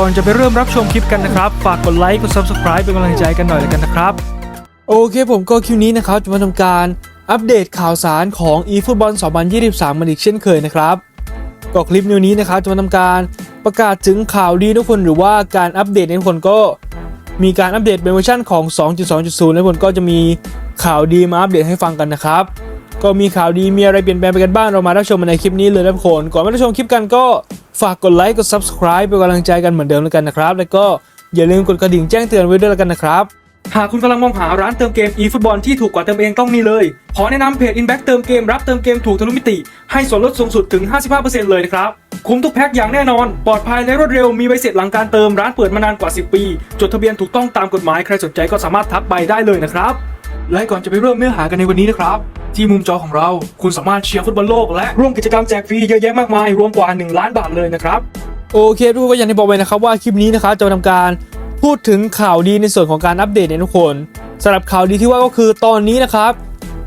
ก่อนจะไปเริ่มรับชมคลิปกันนะครับ ฝากกดไลค์กด subscribe เป็นกำลังใจกันหน่อยเลยกันนะครับ โอเคผมก็คลิปนี้นะครับ จะมาทำการอัปเดตข่าวสารของ eFootball 2023มันอีกเช่นเคยนะครับก็คลิปนี้นะครับจะมาทำการประกาศถึงข่าวดีทุกคนหรือว่าการอัปเดตในทุกคนก็มีการอัปเดตเป็นเวอร์ชันของ 2.2.0 และทุกคนก็จะมีข่าวดีมาอัปเดตให้ฟังกันนะครับ ก็มีข่าวดีมีอะไรเปลี่ยนแปลงไปกันบ้างเรามารับชมในคลิปนี้เลยนะทุกคนก่อนมารับชมคลิปกันก็ฝากกดไลค์กด subscribe เป็นกำลังใจกันเหมือนเดิมแล้วกันนะครับ แล้วก็อย่าลืมกดกระดิ่งแจ้งเตือนไว้ด้วยแล้วกันนะครับ หากคุณกำลังมองหาร้านเติมเกม eFootball ที่ถูกกว่าเติมเองต้องนี่เลย ขอแนะนำเพจ Inback เติมเกมรับเติมเกมถูกทะลุมิติ ให้ส่วนลดสูงสุดถึง 55%เลยนะครับ คุ้มทุกแพ็คอย่างแน่นอน ปลอดภัยและรวดเร็วมีใบเสร็จหลังการเติมร้านเปิดมานานกว่า 10 ปี จดทะเบียนถูกต้องตามกฎหมายใครสนใจก็สามารถทักไปได้เลยนะครับ และก่อนจะไปเริ่มเนื้อหากันในวันนี้นะครับ ที่มุมจอของเราคุณสามารถเชียร์ฟุตบอลโลกและร่วมกิจกรรมแจกฟรีเยอะแยะมากมาย รวมกว่า 1 ล้านบาทเลยนะครับ โอเคทุกคนก็อย่างที่บอกไว้นะครับว่าคลิปนี้นะครับจะมาทำการพูดถึงข่าวดีในส่วนของการอัปเดตเนี่ยทุกคนสำหรับข่าวดีที่ว่าก็คือตอนนี้นะครับ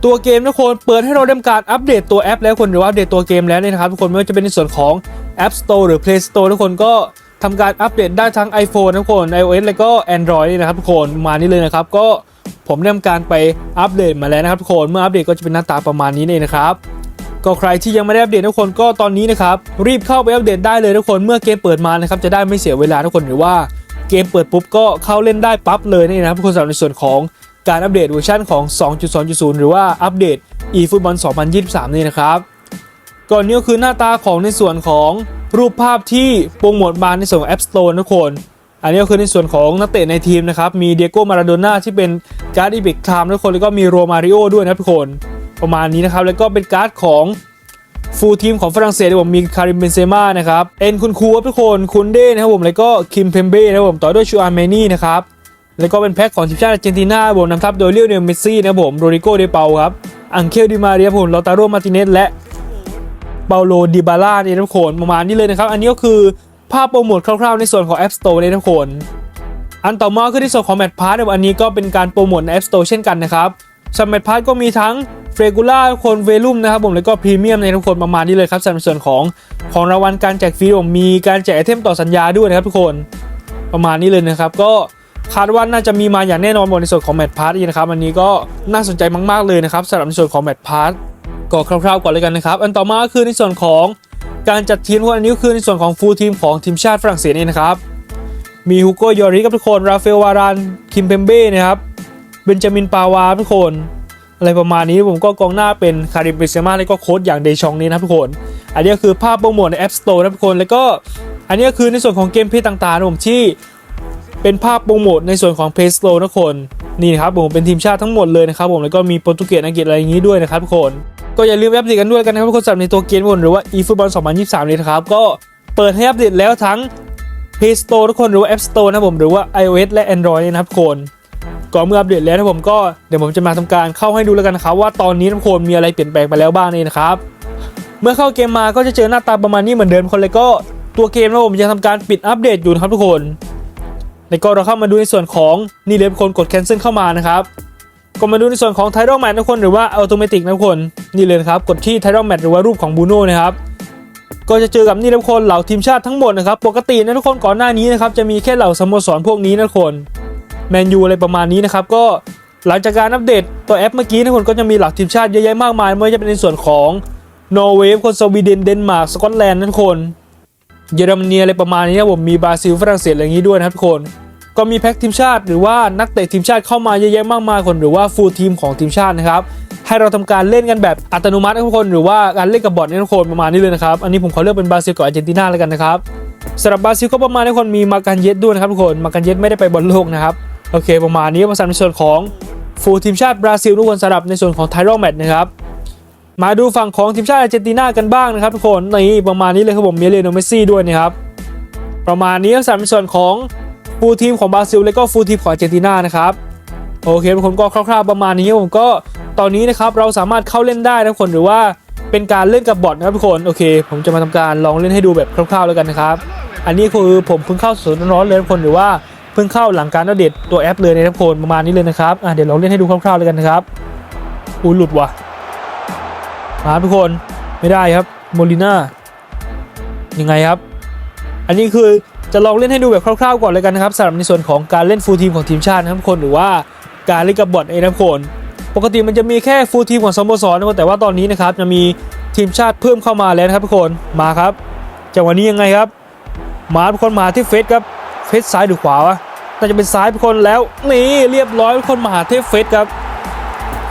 ตัวเกมทุกคนเปิดให้เราทำการอัปเดตตัวแอปแล้วคนหรือว่าอัปเดตตัวเกมแล้วเนี่ยนะครับทุกคนไม่ว่าจะเป็นในส่วนของ App Store หรือ Play Store ทุกคนก็ทำการอัปเดตได้ทั้ง iPhone ทุกคน iOS แล้วก็ Android นี่นะครับทุกคนมานี่เลยนะครับก็ ผมได้ทำการไปอัปเดตมาแล้วนะครับทุกคนเมื่ออัปเดตก็จะเป็นหน้าตาประมาณนี้เลยนะครับก็ใครที่ยังไม่ได้อัปเดตทุกคนก็ตอนนี้นะครับรีบเข้าไปอัปเดตได้เลยทุกคนเมื่อเกมเปิดมานะครับจะได้ไม่เสียเวลาทุกคนหรือว่าเกมเปิดปุ๊บก็เข้าเล่นได้ปั๊บเลยนี่นะครับทุกคนสำหรับในส่วนของการอัปเดตเวอร์ชันของ 2.2.0 หรือว่าอัปเดต eFootball 2023 นี่นะครับก่อนนี้ก็คือหน้าตาของในส่วนของรูปภาพที่โปรโมทมาในส่วนของ App Store นะทุกคน อันนี้ก็คือในส่วนของนักเตะในทีมนะครับ มีเดียโก้มาราโดน่าที่เป็นการ์ดอีบิกไทม์ทุกคนแล้วก็มีโรมาริโอด้วยนะทุกคนประมาณนี้นะครับ แล้วก็เป็นการ์ดของฟูลทีมของฝรั่งเศสนะผมมีคาริมเบนเซม่านะครับ เอ็นคุณครูทุกคนคุนเด้นะครับผมแล้วก็คิมเพมเบ้นะครับผมต่อด้วยชูอาร์เมนี่นะครับแล้วก็เป็นแพ็คของทีมชาติอาร์เจนตินาผมนำทัพโดยเลียวเนลเมสซี่นะครับผมโรดิโกเดเปาครับอังเคลดิมาเรียผมลอตาโรมาติเนสและเปาโลดิบาล่าเนี่ยทุกคนประมาณนี้เลยนะครับ อันนี้ก็คือ ภาพโปรโมทคร่าวๆในส่วนของ App Store เนี่ยทุกคน อันต่อมาคือในส่วนของแมทพาร์ทอันนี้ก็เป็นการโปรโมทใน App Store เช่นกันนะครับสำหรับแมทพาร์ทก็มีทั้งเฟรกูล่าคนเวลุมนะครับผมแล้วก็พรีเมียมในทุกคนประมาณนี้เลยครับสำหรับส่วนของของรางวัลการแจกฟรีผมมีการแจกไอเทมต่อสัญญาด้วยนะครับทุกคนประมาณนี้เลยนะครับก็คาดว่าน่าจะมีมาอย่างแน่นอนหมดในส่วนของแมทพาร์ทนะครับอันนี้ก็น่าสนใจมาก ๆ เลยนะครับสำหรับในส่วนของแมทพาร์ทก็คร่าวๆก่อนเลยกันนะครับ อันต่อมาคือในส่วนของ การจัดทีมทุกคนอันนี้คือในส่วนของฟูลทีมของทีมชาติฝรั่งเศสนี่นะครับ มีฮูโกยอริกับทุกคน ราฟเอลวาราน คิมเพมเบ้นะครับ เบนจามินปาวาทุกคน อะไรประมาณนี้ผมก็กองหน้าเป็นคาริมเบเซมาแล้วก็โค้ชอย่างเดชองนี้นะครับทุกคน อันนี้ก็คือภาพโปรโมทใน App Store นะทุกคน แล้วก็อันนี้ก็คือในส่วนของเกมเพลย์ต่างๆผมที่เป็นภาพโปรโมทในส่วนของ Play Store นะทุกคน นี่นะครับผมเป็นทีมชาติทั้งหมดเลยนะครับผมแล้วก็มีโปรตุเกสอังกฤษอะไรอย่างนี้ด้วยนะครับทุกคน ก็อย่าลืมอัปเดตกันด้วยกันนะครับทุกคนสำหรับในตัวเกมบนหรือว่า eFootball 2023 เลยนะครับ ก็เปิดให้อัปเดตแล้วทั้ง Play Store ทุกคนหรือว่า App Store นะครับผมหรือว่า iOS และ Android นะครับทุกคนก็เมื่ออัปเดตแล้วนะผมก็เดี๋ยวผมจะมาทำการเข้าให้ดูแล้วกันนะครับว่าตอนนี้ทุกคนมีอะไรเปลี่ยนแปลงไปแล้วบ้างนี่นะครับ เมื่อเข้าเกมมาก็จะเจอหน้าตาประมาณนี้เหมือนเดิมคนเลยก็ตัวเกมนะผมยังทำการปิดอัปเดตอยู่นะครับทุกคนแล้วก็เราเข้ามาดูในส่วนของนี่เลยคนกด cancel เข้ามานะครับ ก็มาดูในส่วนของ title match ทุกคนหรือว่า automatic นะคนนี่เลยครับกดที่ title match หรือว่ารูปของบูโน่นะครับก็จะเจอกับนี่นะคนเหล่าทีมชาติทั้งหมดนะครับปกตินะทุกคนก่อนหน้านี้นะครับจะมีแค่เหล่าสโมสรพวกนี้นะคนแมนยูอะไรประมาณนี้นะครับก็หลังจากการอัปเดตตัวแอปเมื่อกี้นะคนก็จะมีเหล่าทีมชาติเยอะแยะมากมายไม่ว่าจะเป็นในส่วนของนอร์เวย์คนสวีเดนเดนมาร์กสกอตแลนด์นะทุกคนเยอรมนีอะไรประมาณนี้นะผมมีบราซิลฝรั่งเศสอะไรอย่างนี้ด้วยนะครับทุกคน ก็มีแพ็กทีมชาติ หรือว่านักเตะทีมชาติเข้ามาเยอะแยะมากมายคนหรือว่าฟูลทีมของทีมชาตินะครับให้เราทำการเล่นกันแบบอัตโนมัตินะทุกคนหรือว่าการเล่นกับบอทเนี่ทุกคนประมาณนี้เลยนะครับ อันนี้ผมขอเลือกเป็นบราซิลกับอาร์เจนตินาแล้วกันนะครับสำหรับบราซิลก็ประมาณนี้คนมีมากันเย็ดด้วยนะครับทุกคนมากันเย็ดไม่ได้ไปบอลโลกนะครับโอเค ประมาณนี้มาสำหรับในส่วนของฟูลทีมชาติบราซิลทุกคนสำหรับในส่วนของไทรอลแมตช์นะครับมาดูฝั่งของทีมชาติอาร์เจนตินากันบ้างนะครับทุกคนนี่ประมาณนี้เลยครับผมมีเลโนเมสซี่ด้วยนะครับประมาณนี้สำหรับในส่วนของ ฟูลทีมของบราซิลและก็ฟูลทีมของอาร์เจนตินานะครับโอเคทุกคนก็คร่าวๆประมาณนี้ผมก็ตอนนี้นะครับเราสามารถเข้าเล่นได้นะคนหรือว่าเป็นการเล่นกับบอทนะครับทุกคนโอเค ผมจะมาทำการลองเล่นให้ดูแบบคร่าวๆแล้วกันนะครับอันนี้คือผมเพิ่งเข้าสดร้อนเลยทุกคนหรือว่าเพิ่งเข้าหลังการอัปเดตตัวแอปเลยนะครับทุกคนประมาณนี้เลยนะครับอะเดี๋ยวลองเล่นให้ดูคร่าวๆแล้วกันนะครับอุ้หลุดว่ะมาทุกคนไม่ได้ครับโมลิน่ายังไงครับ อันนี้คือ จะลองเล่นให้ดูแบบคร่าวๆก่อนเลยกันนะครับสำหรับในส่วนของการเล่นฟูลทีมของทีมชาตินะครับคนหรือว่าการเล่นกับบอทเองนะครับคนปกติมันจะมีแค่ฟูลทีมของสโมสรนะครับแต่ว่าตอนนี้นะครับจะมีทีมชาติเพิ่มเข้ามาแล้วนะครับทุกคนมาครับจังหวะนี้ยังไงครับ มาทุกคนมาที่เฟสครับเฟสซ้ายหรือขวาวะน่าจะเป็นซ้ายทุกคนแล้วนี่เรียบร้อยทุกคนมาหาเทพเฟสครับ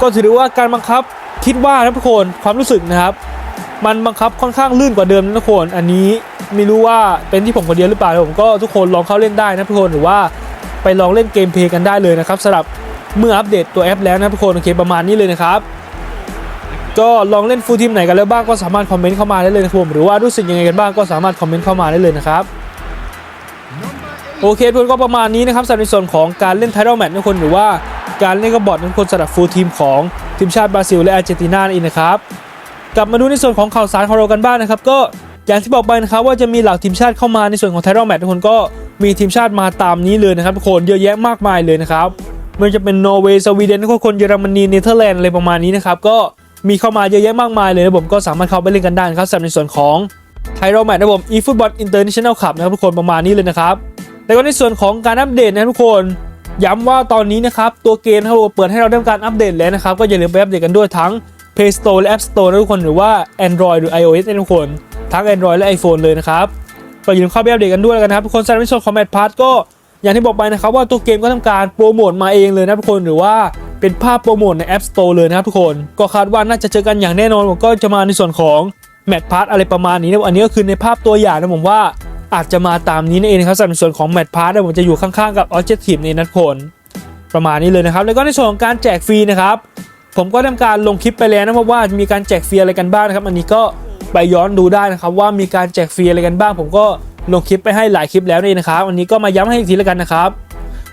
ก็ถือว่าการบังคับคิดว่านะทุกคนความรู้สึกนะครับ มันบังคับค่อนข้างลื่นกว่าเดิมนะทุกคนอันนี้ ไม่รู้ว่าเป็นที่ผมคนเดียวหรือเปล่าผมก็ทุกคนลองเข้าเล่นได้นะทุกคนหรือว่าไปลองเล่นเกมเพลย์กันได้เลยนะครับสำหรับเมื่ออัปเดตตัวแอปแล้วนะทุกคนโอเคประมาณนี้เลยนะครับก็ลองเล่นฟูลทีมไหนกันแล้วบ้างก็สามารถคอมเมนต์เข้ามาได้เลยนะครับผมหรือว่ารู้สึกยังไงกันบ้างก็สามารถคอมเมนต์เข้ามาได้เลยนะครับโอเคทุกคนก็ประมาณนี้นะครับสำหรับในส่วนของการเล่นไททอลแมตช์ทุกคนหรือว่าการเล่นกับบอททุกคนสำหรับฟูลทีมของทีมชาติบราซิลและอาร์เจนตินาเองนะครับกลับมาดูในส่วนของข่าวสารของเรากันบ้างนะครับก็ อย่างที่บอกไปนะครับว่าจะมีเหล่าทีมชาติเข้ามาในส่วนของไททอลแมตทุกคนก็มีทีมชาติมาตามนี้เลยนะครับทุกคนเยอะแยะมากมายเลยนะครับมันจะเป็นนอร์เวย์สวีเดนทุกคนเยอรมนีเนเธอร์แลนด์อะไรประมาณนี้นะครับก็มีเข้ามาเยอะแยะมากมายเลยนะผมก็สามารถเข้าไปเล่นกันได้นะครับสำหรับในส่วนของไททอลแมตนะผม eFootball International Cup นะครับทุกคนประมาณนี้เลยนะครับแล้วก็ในส่วนของการอัปเดตนะทุกคนย้ำว่าตอนนี้นะครับตัวเกมนะครับเปิดให้เราได้ทำการอัปเดตแล้วนะครับก็อย่าลืมไปอัปเดตกันด้วยทั้ง Play Store และ App Store นะทุกคนหรือว่า Android หรือ iOS นะทุกคน ทั้ง Android และ iPhone เลยนะครับก็อย่าลืมเข้าไปอัปเดตกันด้วยแล้วกันนะครับทุกคนสำหรับในส่วนของ Match Pass ก็อย่างที่บอกไปนะครับว่าตัวเกมก็ทำการโปรโมทมาเองเลยนะทุกคนหรือว่าเป็นภาพโปรโมทใน App Store เลยนะครับทุกคน ก็คาดว่าน่าจะเจอกันอย่างแน่นอนผมก็จะมาในส่วนของแมตช์พาร์ทอะไรประมาณนี้นะอันนี้ก็คือในภาพตัวอย่างนะผมว่าอาจจะมาตามนี้นั่นเองนะครับสำหรับในส่วนของแมตช์พาร์ทผมจะอยู่ข้างๆกับออ j e c t i v e ในนัดผลประมาณนี้เลยนะครับ แล้วก็ในส่วนของการแจกฟรีนะครับ ผมก็ทำการลงคลิปไปแล้วนะเพราะว่ามีการแจกฟรีอะไรกันบ้างนะครับ อันนี้ก็ ไปย้อนดูได้นะครับว่ามีการแจกฟรีอะไรกันบ้าง ผมก็ลงคลิปไปให้หลายคลิปแล้วนี่นะครับอันนี้ก็มาย้ำให้อีกทีแล้วกันนะครับ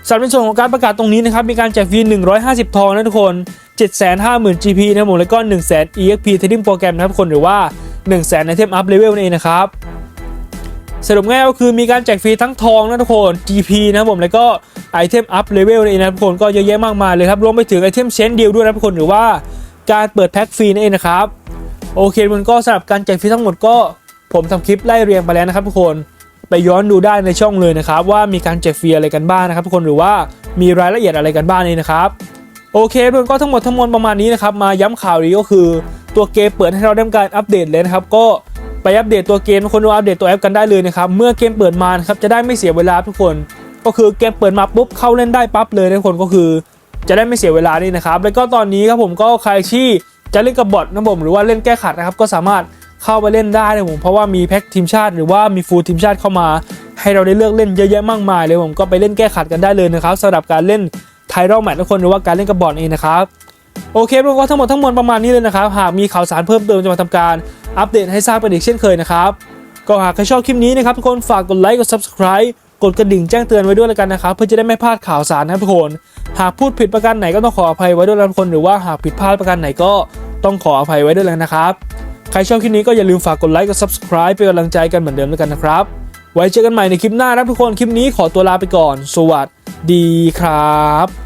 สำหรับในส่วนของการประกาศตรงนี้นะครับมีการแจกฟรี 150 ทองนะทุกคน 750,000 GP นะผมแล้วก็100,000 EXP Trading Program นะครับทุกคนหรือว่า 1 0 0 0 0 0 item up level นั่นเองนะครับสรุปง่ายก็คือมีการแจกฟรีทั้งทองนะทุกคน GP นะผมแล้วก็ไอเทม up level นั่นเองนะทุกคนก็เยอะแยะมากมายเลยครับรวมไปถึงไอเทมเชนเดียวด้วยนะทุกคนหรือว่าการเปิดแพ็คฟรีนั่นเองนะครับ โอเคมันก็สำหรับการแจกฟรีทั้งหมดก็ ผมทำคลิปไล่เรียงไปแล้วนะครับทุกคนไปย้อนดูได้ในช่องเลยนะครับ ว่ามีการแจกฟรีอะไรกันบ้างนะครับ ทุกคนหรือว่ามีรายละเอียดอะไรกันบ้างนี่นะครับโอเคทุกคนก็ทั้งหมดทั้งมวลประมาณนี้นะครับมาย้ำข่าวนี้ก็คือตัวเกมเปิดให้เราได้การอัปเดตเลยนะครับก็ไปอัปเดตตัวเกมทุกคนดูอัปเดตตัวแอปกันได้เลยนะครับเมื่อเกมเปิดมานะครับจะได้ไม่เสียเวลาทุกคน ก็คือเกมเปิดมาปุ๊บเข้าเล่นได้ปั๊บเลยทุกคนก็คือ จะได้ไม่เสียเวลานี่นะครับแล้วก็ตอนนี้ครับผมก็ใครที่ จะเล่นกับบอทนะผมหรือว่าเล่นแก้ขัดนะครับ ก็สามารถเข้าไปเล่นได้นะผมเพราะว่ามีแพ็คทีมชาติ หรือว่ามีฟูลทีมชาติเข้ามา ให้เราได้เลือกเล่นเยอะแยะมากมายเลยผมก็ไปเล่นแก้ขัดกันได้เลยนะครับสำหรับการเล่นไทรอลแมตช์ทุกคนหรือว่าการเล่นกับบอทเองนะครับโอเคทุกคนทั้งหมดทั้งมวลประมาณนี้เลยนะครับหากมีข่าวสารเพิ่มเติมจะมาทำการอัปเดตให้ทราบกันอีกเช่นเคยนะครับก็หากใครชอบคลิปนี้นะครับทุกคนฝากกดไลค์กด subscribe กดกระดิ่งแจ้งเตือนไว้ด้วยแล้วกันนะครับเพื่อจะได้ไม่พลาดข่าวสารนะครับทุกคน หากพูดผิดประการไหนก็ต้องขออภัยไว้ด้วยนะทุกคนหรือว่าหากผิดพลาดประการไหนก็ต้องขออภัยไว้ด้วยแล้วนะครับ ใครชอบคลิปนี้ก็อย่าลืมฝากกดไลค์กด subscribe เป็นกำลังใจกันเหมือนเดิมแล้วกันนะครับ ไว้เจอกันใหม่ในคลิปหน้านะทุกคนคลิปนี้ขอตัวลาไปก่อน สวัสดีครับ